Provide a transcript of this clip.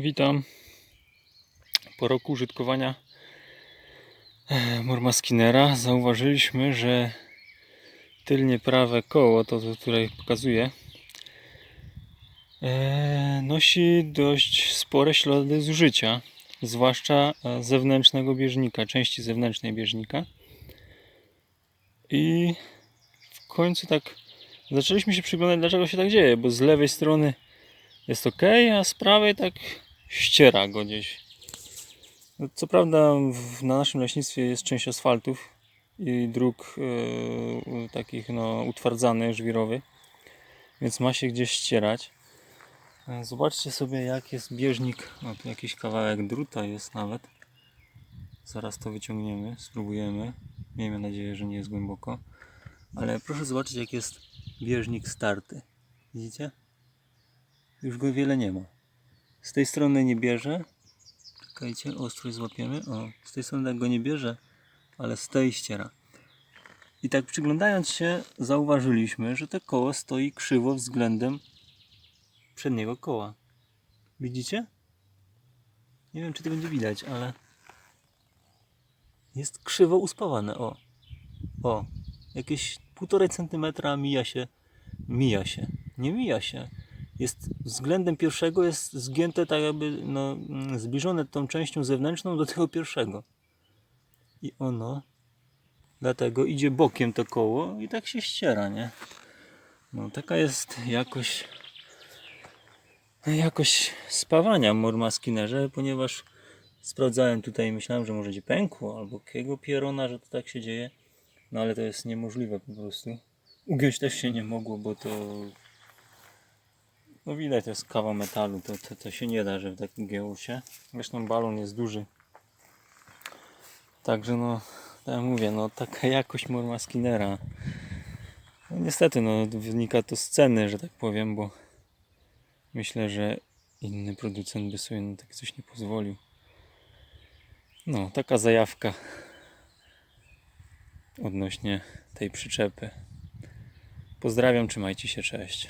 Witam. Po roku użytkowania e, Morma Skinnera zauważyliśmy, że tylnie prawe koło, to, to które pokazuję, e, nosi dość spore ślady zużycia, zwłaszcza e, zewnętrznego bieżnika, części zewnętrznej bieżnika. I w końcu tak zaczęliśmy się przyglądać, dlaczego się tak dzieje, bo z lewej strony jest ok, a z prawej tak ściera go gdzieś. No, Co prawda na naszym leśnictwie jest część asfaltów i dróg e, takich no, utwardzanych, żwirowych, więc ma się gdzieś ścierać. E, Zobaczcie sobie jak jest bieżnik, no tu jakiś kawałek druta jest nawet. Zaraz to wyciągniemy, spróbujemy. Miejmy nadzieję, że nie jest głęboko. Ale proszę zobaczyć jak jest bieżnik starty. Widzicie? Już go wiele nie ma. Z tej strony nie bierze. Czekajcie, ostrość złapiemy. O, z tej strony tak go nie bierze, ale z tej ściera. I tak przyglądając się, zauważyliśmy, że to koło stoi krzywo względem przedniego koła. Widzicie? Nie wiem, czy to będzie widać, ale jest krzywo uspawane. O, o, jakieś półtorej centymetra mija się, mija się, nie mija się jest względem pierwszego jest zgięte tak jakby no, mm, zbliżone tą częścią zewnętrzną do tego pierwszego. I ono dlatego idzie bokiem to koło i tak się ściera, nie? No taka jest jakość jakość spawania Morma Skinnerze, ponieważ sprawdzałem tutaj myślałem, że może gdzie pękło albo jakiego pierona, że to tak się dzieje. No ale to jest niemożliwe po prostu. Ugiąć też się nie mogło, bo to no widać, to jest kawał metalu, to, to, to się nie da, że tak gięło się. Zresztą balon jest duży. Także no, tak mówię, no taka jakość Morma Skinnera. No niestety, no wynika to z ceny, że tak powiem, bo myślę, że inny producent by sobie na takie coś nie pozwolił. No, taka zajawka odnośnie tej przyczepy. Pozdrawiam, trzymajcie się, cześć.